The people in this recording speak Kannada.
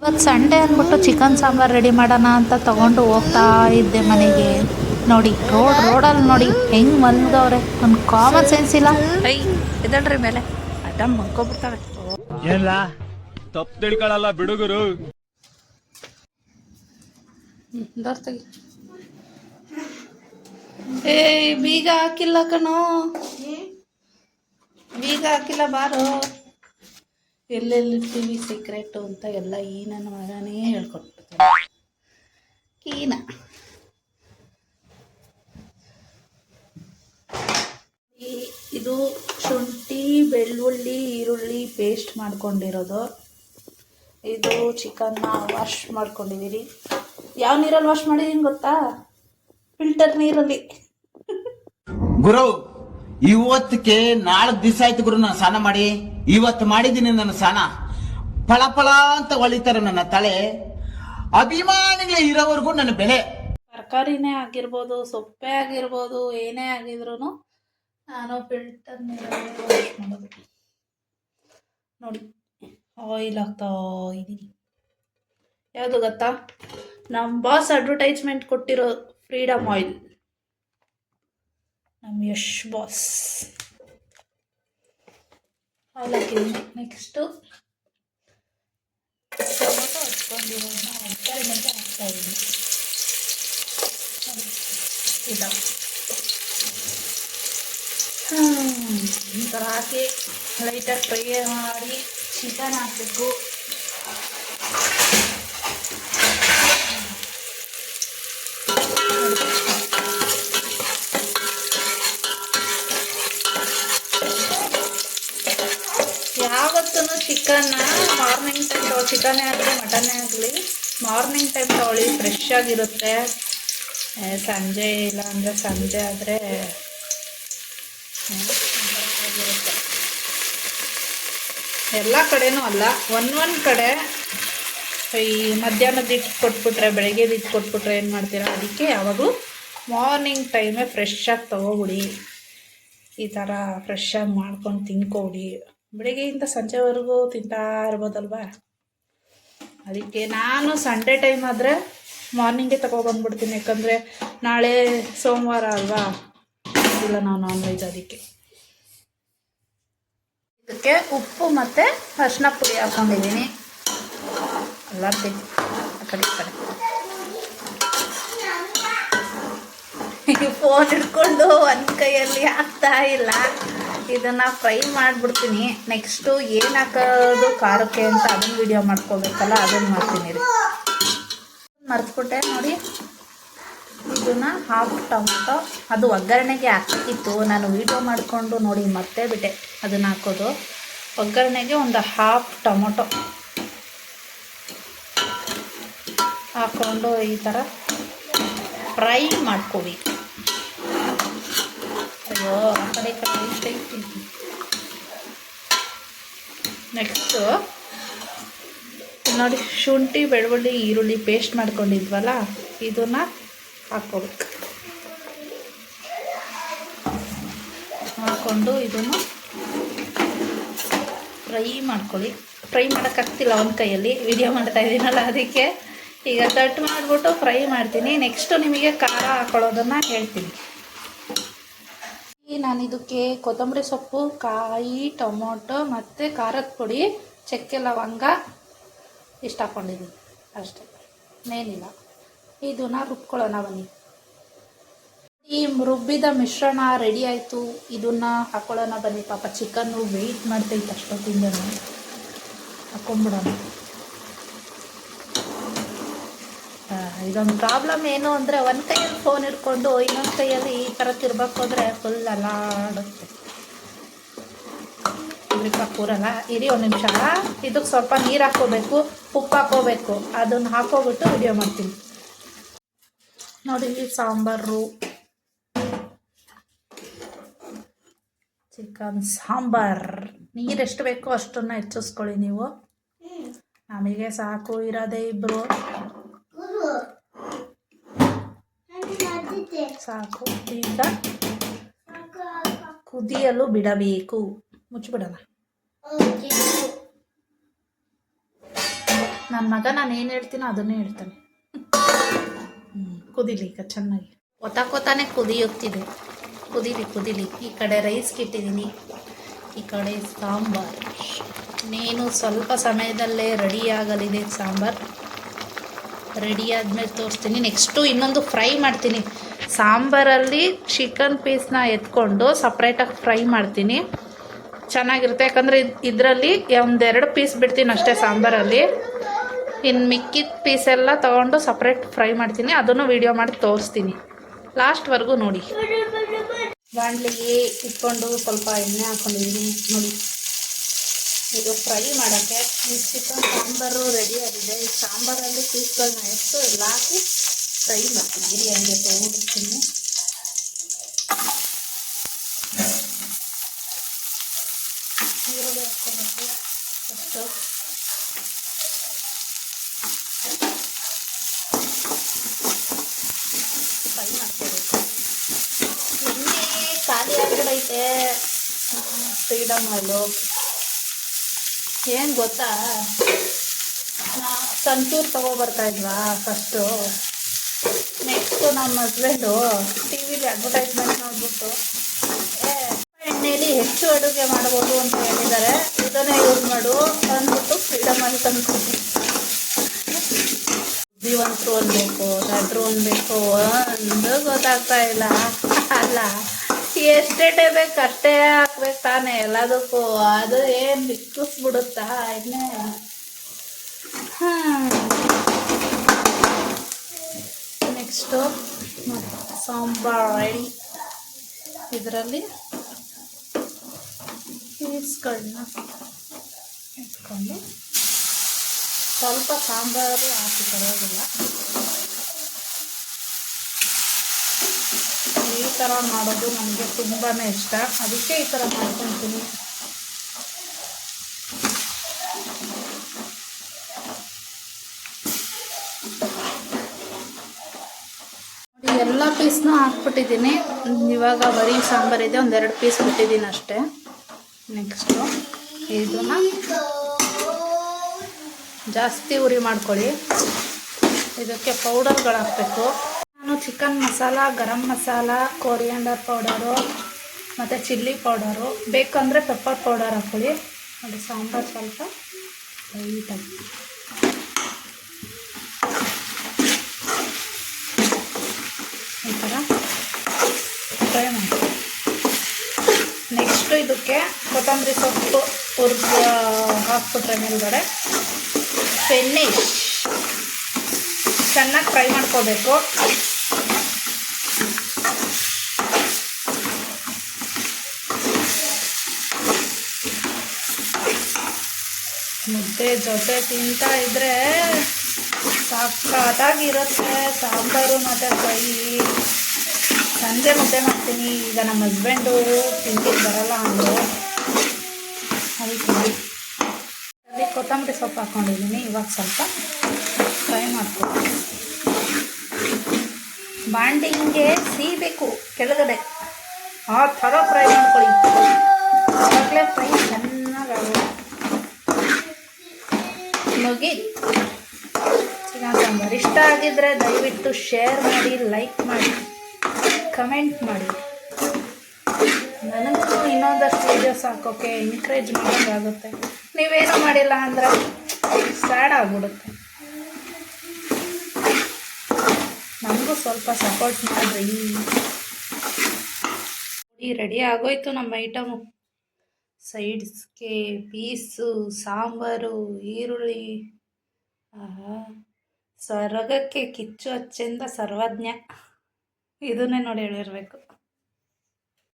ಇವತ್ತು ಸಂಡೇ ಅಂದ್ಬಿಟ್ಟು ಚಿಕನ್ ಸಾಂಬಾರು ರೆಡಿ ಮಾಡೋಣ ಅಂತ ತಗೊಂಡು ಹೋಗ್ತಾ ಇದ್ದೆ ಮನೆಗೆ. ನೋಡಿ ರೋಡ್ ರೋಡಲ್ಲಿ ನೋಡಿ ಹೆಂಗ್ ಮಲ್ಗವ್ರೆ. ಒಂದು ಕಾಮನ್ ಸೆನ್ಸ್ ಇಲ್ಲ. ಐ ಮೇಲೆ. ಅಡ್ಡ ಮಲ್ಕೊಬಿಡ್ತಾವೆ ತಪ್ಪು ತಿಳ್ಕೊಳಲ್ಲ ಬಿಡುಗರು. ಏ ಬೀಗ ಹಾಕಿಲ್ಲ ಕಣೋ. ಬೀಗ ಹಾಕಿಲ್ಲ ಬಾರೋ. ಎಲ್ಲೆಲ್ಲಿರ್ತೀವಿ ಸೀಕ್ರೆಟು ಅಂತ ಎಲ್ಲ ಈ ನನ್ನ ಮಗನೇ ಹೇಳ್ಕೊಟ್ಬಿಡ್ತಾನೆ. ಕೀನ ಇದು ಶುಂಠಿ, ಬೆಳ್ಳುಳ್ಳಿ, ಈರುಳ್ಳಿ ಪೇಸ್ಟ್ ಮಾಡ್ಕೊಂಡಿರೋದು. ಇದು ಚಿಕನ್ನ ವಾಶ್ ಮಾಡ್ಕೊಂಡಿದ್ದೀರಿ ಯಾವ ನೀರಲ್ಲಿ ವಾಶ್ ಮಾಡಿದೀನಿ ಗೊತ್ತಾ? ಫಿಲ್ಟರ್ ನೀರಲ್ಲಿ. ಗುರು ಇವತ್ತಕ್ಕೆ ನಾಳೆ ದಿವಸ ಆಯ್ತು ಗುರು ನಾನು ಸ್ನಾನ ಮಾಡಿ. ಇವತ್ತು ಮಾಡಿದ್ದೀನಿ ನನ್ನ ಸ್ನಾನ. ಫಳ ಅಂತ ಹೊಳಿತಾರೆ ನನ್ನ ತಲೆ. ಅಭಿಮಾನಿಗಳೇ ಇರೋವರೆಗೂ ನನ್ನ ಬೆಲೆ. ತರಕಾರಿನೇ ಆಗಿರ್ಬೋದು, ಸೊಪ್ಪೆ ಆಗಿರ್ಬೋದು, ಏನೇ ಆಗಿದ್ರು ನಾನು ಫಿಲ್ಟರ್ ನೋಡಿ ಆಯಿಲ್ ಹಾಕ್ತಾ ಇದ್ದೀನಿ ಯಾವುದು ಗೊತ್ತಾ? ನಮ್ಮ ಬಾಸ್ ಅಡ್ವರ್ಟೈಸ್ಮೆಂಟ್ ಕೊಟ್ಟಿರೋ ಫ್ರೀಡಮ್ ಆಯಿಲ್ ನಮ್ಮ ಯಶ್ ಬಾಸ್ ಆಯಿಲ್ ಹಾಕಿದ್ದೀನಿ ನೆಕ್ಸ್ಟು ಟೊಮೊಟೊ ಹಚ್ಕೊಂಡಿರೋದನ್ನ ಒಗ್ಗರಣೆಗೆ ಹಾಕ್ತಾ ಇದ್ದೀನಿ ಇದು ಈ ಥರ ಹಾಕಿ ಲೈಟಾಗಿ ಫ್ರೈ ಮಾಡಿ ಚಿಕನ್ ಹಾಕಬೇಕು ಯಾವತ್ತೂ ಚಿಕನ್ನ ಮಾರ್ನಿಂಗ್ ಟೈಮ್ ತಗೊಳ್ಳಿ ಚಿಕನ್ನೇ ಆಗಲಿ ಮಟನ್ನೇ ಆಗಲಿ ಮಾರ್ನಿಂಗ್ ಟೈಮ್ ತಗೊಳ್ಳಿ ಫ್ರೆಶ್ ಆಗಿರುತ್ತೆ. ಸಂಜೆ ಇಲ್ಲ ಅಂದರೆ ಸಂಜೆ ಆದರೆ ಎಲ್ಲ ಕಡೆನೂ ಅಲ್ಲ ಒಂದೊಂದು ಕಡೆ, ಈ ಮಧ್ಯಾಹ್ನದ ಇಟ್ಟು ಕೊಟ್ಬಿಟ್ರೆ, ಬೆಳಗ್ಗೆದು ಇಟ್ಟು ಕೊಟ್ಬಿಟ್ರೆ ಏನು ಮಾಡ್ತೀರಾ? ಅದಕ್ಕೆ ಯಾವಾಗಲೂ ಮಾರ್ನಿಂಗ್ ಟೈಮೇ ಫ್ರೆಶ್ ಆಗಿ ತೊಗೊಬಿಡಿ ಈ ಥರ ಫ್ರೆಶ್ ಆಗಿ ಮಾಡ್ಕೊಂಡು ತಿನ್ಕೊಬಿಡಿ ಬೆಳಗ್ಗೆಯಿಂದ ಸಂಜೆವರೆಗೂ ತಿಂತಾ ಇರ್ಬೋದಲ್ವಾ? ಅದಕ್ಕೆ ನಾನು ಸಂಡೇ ಟೈಮ್ ಆದರೆ ಮಾರ್ನಿಂಗೇ ತಗೊಬಂದ್ಬಿಡ್ತೀನಿ ಯಾಕಂದರೆ ನಾಳೆ ಸೋಮವಾರ ಅಲ್ವಾ? ಇಲ್ಲ ನಾವು ನಾನ್ ವೆಜ್ ಅದಕ್ಕೆ. ಇದಕ್ಕೆ ಉಪ್ಪು ಮತ್ತು ಅರ್ಶಿನ ಪುಡಿ ಹಾಕೊಂಡಿದ್ದೀನಿ ಎಲ್ಲ ತೆಗಿ ಆ ಕಡೆ ಕಡೆ. ಫೋನ್ ಹಿಡ್ಕೊಂಡು ಒಂದು ಕೈಯಲ್ಲಿ ಹಾಕ್ತಾ ಇಲ್ಲ. ಇದನ್ನು ಫ್ರೈ ಮಾಡಿಬಿಡ್ತೀನಿ. ನೆಕ್ಸ್ಟು ಏನು ಹಾಕೋದು ಖಾರಕ್ಕೆ ಅಂತ ಅದನ್ನು ವಿಡಿಯೋ ಮಾಡ್ಕೋಬೇಕಲ್ಲ, ಅದನ್ನು ಮಾಡ್ತೀನಿ ರೀ. ಮರ್ತ್ಬಿಟ್ಟೆ ನೋಡಿ. ಇದನ್ನ ಹಾಫ್ ಟೊಮೊಟೊ, ಅದು ಒಗ್ಗರಣೆಗೆ ಹಾಕಿತ್ತು ನಾನು ವಿಡಿಯೋ ಮಾಡಿಕೊಂಡು ನೋಡಿ ಮತ್ತೆ ಬಿಟ್ಟೆ ಅದನ್ನು ಹಾಕೋದು. ಒಗ್ಗರಣೆಗೆ ಒಂದು ಹಾಫ್ ಟೊಮೊಟೊ. ಹಾಕ್ಕೊಂಡು ಈ ಥರ ಫ್ರೈ ಮಾಡ್ಕೋಬೇಕು. ಅಯ್ಯೋ ಆ ಕಡೆ ಕಡೆ ನೆಕ್ಸ್ಟು ನೋಡಿ, ಶುಂಠಿ, ಬೆಳ್ಳುಳ್ಳಿ, ಈರುಳ್ಳಿ ಪೇಸ್ಟ್ ಮಾಡ್ಕೊಂಡಿದ್ವಲ್ಲ, ಇದನ್ನ ಹಾಕ್ಕೋಬೇಕು. ಹಾಕ್ಕೊಂಡು ಇದನ್ನು ಫ್ರೈ ಮಾಡ್ಕೊಳ್ಳಿ. ಫ್ರೈ ಮಾಡೋಕ್ಕಾಗ್ತಿಲ್ಲ ಒಂದು ಕೈಯಲ್ಲಿ ವಿಡಿಯೋ ಮಾಡ್ತಾ ಇದ್ದೀನಲ್ಲ ಅದಕ್ಕೆ. ಈಗ ಕಟ್ ಮಾಡಿಬಿಟ್ಟು ಫ್ರೈ ಮಾಡ್ತೀನಿ. ನೆಕ್ಸ್ಟು ನಿಮಗೆ ಖಾರ ಹಾಕೊಳ್ಳೋದನ್ನು ಹೇಳ್ತೀನಿ. ನಾನು ಇದಕ್ಕೆ ಕೊತ್ತಂಬರಿ ಸೊಪ್ಪು, ಕಾಯಿ, ಟೊಮೊಟೊ ಮತ್ತು ಖಾರದ ಪುಡಿ, ಚಕ್ಕೆ ಲವಂಗ ಇಷ್ಟ ಹಾಕ್ಕೊಂಡಿದ್ದೀನಿ ಅಷ್ಟೇ. ಮೇನಿಲ್ಲ ಇದನ್ನ ರುಬ್ಕೊಳ್ಳೋಣ ಬನ್ನಿ. ಈ ರುಬ್ಬಿದ ಮಿಶ್ರಣ ರೆಡಿ ಆಯಿತು. ಇದನ್ನ ಹಾಕೊಳ್ಳೋಣ ಬನ್ನಿ. ಪಾಪ ಚಿಕನ್ನು ವೆಯ್ಟ್ ಮಾಡ್ತೈತೆ ಅಷ್ಟೊತ್ತಿಂದ ಹಾಕೊಂಡ್ಬಿಡೋಣ ಆ, ಇದೊಂದು ಪ್ರಾಬ್ಲಮ್ ಏನು ಅಂದರೆ ಒಂದು ಕೈಯಲ್ಲಿ ಫೋನ್ ಇಟ್ಕೊಂಡು ಇನ್ನೊಂದು ಕೈಯಲ್ಲಿ ಈ ಥರ ತಿರ್ಬೇಕು ಅಂದರೆ ಫುಲ್ ಅಲಾಡುತ್ತೆ ಕೂರಲ್ಲ. ಇರಿ ಒಂದು ನಿಮಿಷ. ಇದಕ್ಕೆ ಸ್ವಲ್ಪ ನೀರು ಹಾಕ್ಕೋಬೇಕು ಉಪ್ಪು ಹಾಕ್ಕೋಬೇಕು. ಅದನ್ನು ಹಾಕೋಬಿಟ್ಟು ವಿಡಿಯೋ ಮಾಡ್ತೀನಿ. ನೋಡಿ ಸಾಂಬಾರು. ಚಿಕನ್ ಸಾಂಬಾರ್. ನೀರು ಎಷ್ಟು ಬೇಕೋ ಅಷ್ಟನ್ನು ಹೆಚ್ಚಿಸ್ಕೊಳ್ಳಿ ನೀವು. ನಮಗೆ ಸಾಕು ಇರೋದೇ ಇಬ್ಬರು ಸಾಕು ಈಗ ಕುದಿಯಲು ಬಿಡಬೇಕು. ಮುಚ್ಚಿಬಿಡೋಣ ನನ್ನ ಮಗ ನಾನು ಏನು ಹೇಳ್ತೀನೋ ಅದನ್ನೇ ಹೇಳ್ತಾನೆ. ಕುದಿಲಿ ಈಗ ಚೆನ್ನಾಗಿ. ಒತ್ತಾಕೋತಾನೆ ಕುದಿಯುತ್ತಿದೆ. ಕುದಿಲಿ ಕುದಿಲಿ. ಈ ಕಡೆ ರೈಸ್ಗೆ ಇಟ್ಟಿದ್ದೀನಿ ಈ ಕಡೆ ಸಾಂಬಾರ್. ನೀನು ಸ್ವಲ್ಪ ಸಮಯದಲ್ಲೇ ರೆಡಿ ಆಗಲಿದೆ ಸಾಂಬಾರ್. ರೆಡಿ ಆದಮೇಲೆ ತೋರಿಸ್ತೀನಿ. ನೆಕ್ಸ್ಟು ಇನ್ನೊಂದು ಫ್ರೈ ಮಾಡ್ತೀನಿ. ಸಾಂಬಾರಲ್ಲಿ ಚಿಕನ್ ಪೀಸ್ನ ಎತ್ಕೊಂಡು ಸಪ್ರೇಟಾಗಿ ಫ್ರೈ ಮಾಡ್ತೀನಿ. ಚೆನ್ನಾಗಿರುತ್ತೆ. ಯಾಕಂದರೆ ಇದರಲ್ಲಿ ಒಂದೆರಡು ಪೀಸ್ ಬಿಡ್ತೀನಿ ಅಷ್ಟೇ ಸಾಂಬಾರಲ್ಲಿ. ಇನ್ನು ಮಿಕ್ಕಿದ ಪೀಸೆಲ್ಲ ತೊಗೊಂಡು ಸಪ್ರೇಟ್ ಫ್ರೈ ಮಾಡ್ತೀನಿ. ಅದನ್ನು ವೀಡಿಯೋ ಮಾಡಿ ತೋರಿಸ್ತೀನಿ. ಲಾಸ್ಟ್ವರೆಗೂ ನೋಡಿ. ಬಾಣಲಿಗೆ ಇಟ್ಕೊಂಡು ಸ್ವಲ್ಪ ಎಣ್ಣೆ ಹಾಕೊಂಡಿದ್ದೀನಿ. ನೋಡಿ. ಇದು ಫ್ರೈ ಮಾಡೋಕ್ಕೆ ಈ ಚಿಕನ್ ಸಾಂಬಾರು ರೆಡಿ ಆಗಿದೆ. ಈ ಸಾಂಬಾರಲ್ಲಿ ಪೀಸ್ಗಳನ್ನ ಎಷ್ಟು ಎಲ್ಲ ಹಾಕಿ ಫ್ರೈ ಮಾಡ್ತಿದ್ದೀರಿ ಹಂಗೆ ತೊಗೊಂಡಿರ್ತೀನಿ ಈರುಳ್ಳಿ ಹಾಕ್ಕೊಬೇಕು ಫಸ್ಟು ಫ್ರೈ ಮಾಡ್ಕೋಬೇಕು. ಎಣ್ಣೆ ಖಾಲಿ ಆಗಿಬಿಡೈತೆ. ಫ್ರೀಡಮ್ ಆಯಿಲು ಏನು ಗೊತ್ತಾ? ತಗೊಬರ್ತಾ ತೊಗೊಬರ್ತಾ ಇದ್ವಾ ಫಸ್ಟು. ನೆಕ್ಸ್ಟು ನಮ್ಮ ಹಸ್ಬೆಂಡು ಟಿ ವಿಲಿ ಅಡ್ವರ್ಟೈಸ್ಮೆಂಟ್ ನೋಡ್ಬಿಟ್ಟು ಎಣ್ಣೆಯಲ್ಲಿ ಹೆಚ್ಚು ಅಡುಗೆ ಮಾಡ್ಬೋದು ಅಂತ ಹೇಳಿದ್ದಾರೆ. ಇದನ್ನೇ ಯೂಸ್ ಮಾಡು ಅಂದ್ಬಿಟ್ಟು ಫ್ರೀಡಮ್ ಆಗಿ ತಂದ್ಕೊಟ್ಟು ಟ್ರೋನ್ ಅನ್ಬೇಕು ನಟರು ಅನ್ಬೇಕು ಒಂದು ಗೊತ್ತಾಗ್ತಾ ಇಲ್ಲ. ಅಲ್ಲ ಎಷ್ಟೇ ಬೇಕು ಅಷ್ಟೇ ಹಾಕ್ಬೇಕು ತಾನೇ ಎಲ್ಲದಕ್ಕೂ. ಅದು ಏನು ಬಿಕ್ಕಿಸ್ಬಿಡುತ್ತಾ ಎಣ್ಣೆ ನೆಕ್ಸ್ಟು ಸಾಂಬಾರ್ ಇದರಲ್ಲಿ ಪೀಸ್ಗಳನ್ನ ಇಟ್ಕೊಂಡು ಸ್ವಲ್ಪ ಸಾಂಬಾರು ಹಾಕಿ, ಪರವಾಗಿಲ್ಲ. ಈ ಥರ ಮಾಡೋದು ನನಗೆ ತುಂಬಾ ಇಷ್ಟ. ಅದಕ್ಕೆ ಈ ಥರ ಮಾಡ್ಕೊತೀನಿ ನೋಡಿ ಎಲ್ಲ ಪೀಸ್ನೂ ಹಾಕ್ಬಿಟ್ಟಿದ್ದೀನಿ. ಇವಾಗ ಬರೀ ಸಾಂಬಾರಿದೆ ಒಂದೆರಡು ಪೀಸ್ ಬಿಟ್ಟಿದ್ದೀನಿ ಅಷ್ಟೇ. ನೆಕ್ಸ್ಟು ಇದನ್ನ ಜಾಸ್ತಿ ಉರಿ ಮಾಡ್ಕೊಳ್ಳಿ. ಇದಕ್ಕೆ ಪೌಡರ್ಗಳು ಹಾಕಬೇಕು ನಾನು chicken masala, garam masala coriander powder ಮತ್ತು ಚಿಲ್ಲಿ ಪೌಡರು ಬೇಕಂದರೆ ಪೆಪ್ಪರ್ ಪೌಡರ್ ಹಾಕ್ಕೊಳ್ಳಿ. ಅದು ಸಾಂಬಾರು ಸ್ವಲ್ಪ ಲೈಟಾಗಿ ಈ ಥರ ಫ್ರೈ ಮಾಡಿ ನೆಕ್ಸ್ಟು ಇದಕ್ಕೆ ಕೊತ್ತಂಬರಿ ಸೊಪ್ಪು ಹುರಿದು ಹಾಕ್ಬಿಟ್ರೆ ಮೇಲ್ಗಡೆ. ಫಿನಿಶ್ ಚೆನ್ನಾಗಿ ಫ್ರೈ ಮಾಡ್ಕೋಬೇಕು. ಮುದ್ದೆ ಜೊತೆ ತಿಂತಾ ಇದ್ರೆ ಸಖತ್ತಾಗಿರುತ್ತೆ ಸಾಂಬಾರು ಮತ್ತು ಫ್ರೈ ಸಂಜೆ ಮುದ್ದೆ ಮಾಡ್ತೀನಿ. ಈಗ ನಮ್ಮ ಹಸ್ಬೆಂಡು ತಿಂಡಿ ಬರಲ್ಲ ಅಂದರು. ಅದಕ್ಕೆ ಕೊತ್ತಂಬರಿ ಸೊಪ್ಪು ಹಾಕ್ಕೊಂಡಿದ್ದೀನಿ ಇವಾಗ ಸ್ವಲ್ಪ ಫ್ರೈ ಮಾಡ್ಕೊತೀನಿ. ಬಾಂಡಿ ಹಿಂಗೆ ಸೀಬೇಕು ಕೆಳಗಡೆ. ಆ ಥರ ಫ್ರೈ ಮಾಡ್ಕೊಳ್ಳಿ. ಆವಾಗಲೇ ಫ್ರೈ ಚೆನ್ನಾಗಿ ಮುಗಿ ಇಷ್ಟ ಆಗಿದ್ರೆ ದಯವಿಟ್ಟು ಶೇರ್ ಮಾಡಿ ಲೈಕ್ ಮಾಡಿ ಕಮೆಂಟ್ ಮಾಡಿ. ನನಗೂ ಇನ್ನೊಂದಷ್ಟು ವೀಡಿಯೋಸ್ ಹಾಕೋಕ್ಕೆ ಎನ್ಕರೇಜ್ ಮಾಡೋಕ್ಕಾಗುತ್ತೆ ನೀವೇನು ಮಾಡಿಲ್ಲ ಅಂದರೆ ಸ್ಯಾಡ್ ಆಗ್ಬಿಡುತ್ತೆ. ನಮಗೂ ಸ್ವಲ್ಪ ಸಪೋರ್ಟ್ ಮಾಡಿರಿ. ಈ ರೆಡಿ ಆಗೋಯ್ತು ನಮ್ಮ ಐಟಮು ಸೈಡ್ಸ್ಗೆ ಪೀಸು ಸಾಂಬಾರು, ಈರುಳ್ಳಿ. ಆಹಾ. ಸ್ವರ್ಗಕ್ಕೆ ಕಿಚ್ಚು ಹಚ್ಚೆಂದ ಸರ್ವಜ್ಞ. ಇದನ್ನೇ ನೋಡಿ ಹೇಳಿರ್ಬೇಕು.